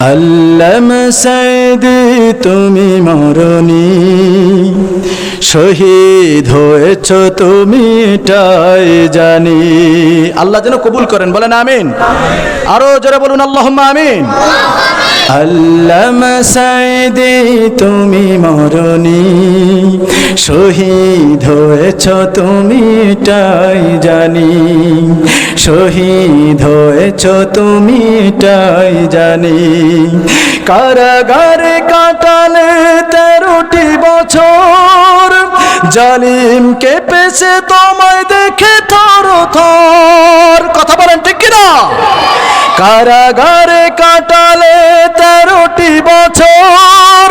আল্লাম সাইদি তুমি মরণি। শহীদ হয়েছ তুমি, এটাই জানি। আল্লাহ যেন কবুল করেন, বলেন আমিন। আরও জোরে বলুন আল্লাহ আমিন। আল্লাম সাইদি তুমি মরণি। শহীদ হয়েছ তুমি, এটাই জানি। শহীদ হয়েছ তুমি এটাই জানি। কারাগারে কাটালে তেরোটি বছর। জালিম কেঁপেছে তোমায় দেখে থর থর। কথা বলেন ঠিক কিনা? কারাগারে কাটালে তেরোটি বছর।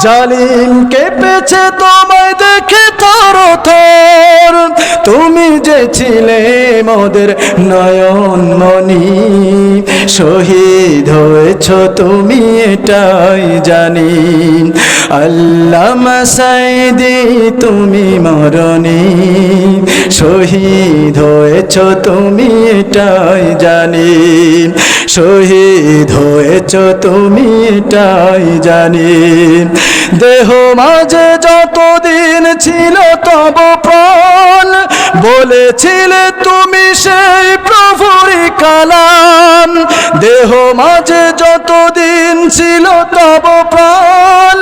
জালিম কেঁপেছে তোমায় দেখে থর থর। তুমি যে ছিলে মোদের নয়ন মনি শহীদ হয়েছ তুমি এটাই জানি। আল্লাহ সাইদি তুমি মরণি, শহীদ হয়েছ তুমি এটাই জানি। শহীদ হয়েছ তুমি এটাই জানি। দেহ মাঝে যতদিন ছিল তব প্রাণ বলেছিলে তুমি সেই প্রভুরি কালাম। দেহ মাঝে যতদিন ছিল তব প্রাণ।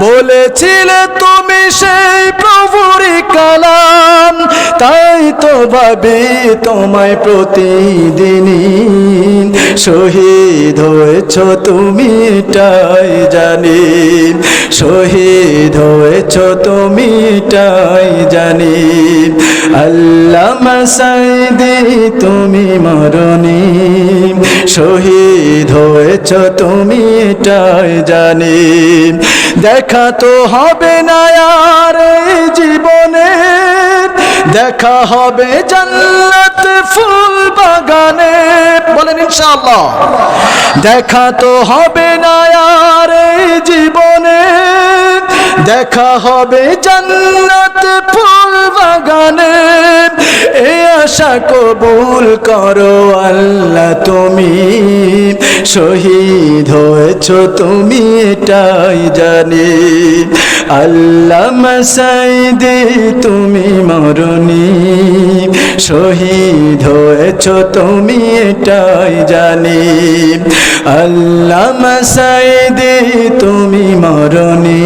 বলেছিলে তুমি সেই প্রভুরি কালাম। তাই তো ভাবি তোমায় প্রতিদিনই। শহীদ হয়েছ তুমি এটাই জানি। শহীদ হয়েছ তুমি এটাই জানি। আল্লাহ সাইদি, তুমি মরণি। শহীদ হয়েছ তুমি, এটাই জানি। দেখা তো হবে না আর জীবনে। দেখা হবে জান্নাত ফুল বাগানে। বলেন ইনশাআল্লাহ। দেখা তো হবে না আর জীবনে। দেখা হবে জান্নাত ফুল বাগানে। এ আশা কবুল করো আল্লাহ তুমি। শহীদ হয়েছ তুমি এটাই জানি। আল্লাহ মাসাইদে তুমি মরণি। শহীদ হয়েছ তুমি এটাই জানি। আল্লাহ মাসাইদে তুমি মরণি।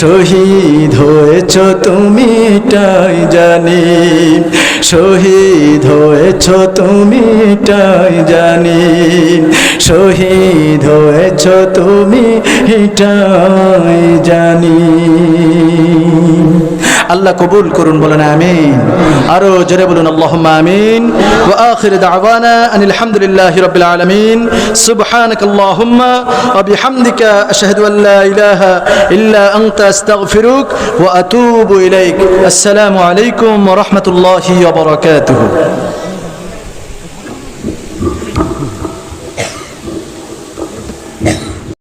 শহীদ হয়েছ তুমি টাই জানি। শহীদ হয়েছ তুমি টাই জানি। শহীদ হয়েছ তুমি এটাই জানি। আল্লাহ কবুল করুন, বলেন আমিন। আরও জোরে বলুন আল্লাহ আমিন। ওয়া আখির দাওয়ানা আনিল হামদুলিল্লাহি রাব্বিল আলামিন। সুবহানাক আল্লাহুম্মা ওয়া বিহামদিকা আশহাদু আন লা ইলাহা ইল্লা আনতা, আস্তাগফিরুক ওয়া আতুবু ইলাইক। আসসালামু আলাইকুম ওয়া রাহমাতুল্লাহি ওয়া বারাকাতুহু।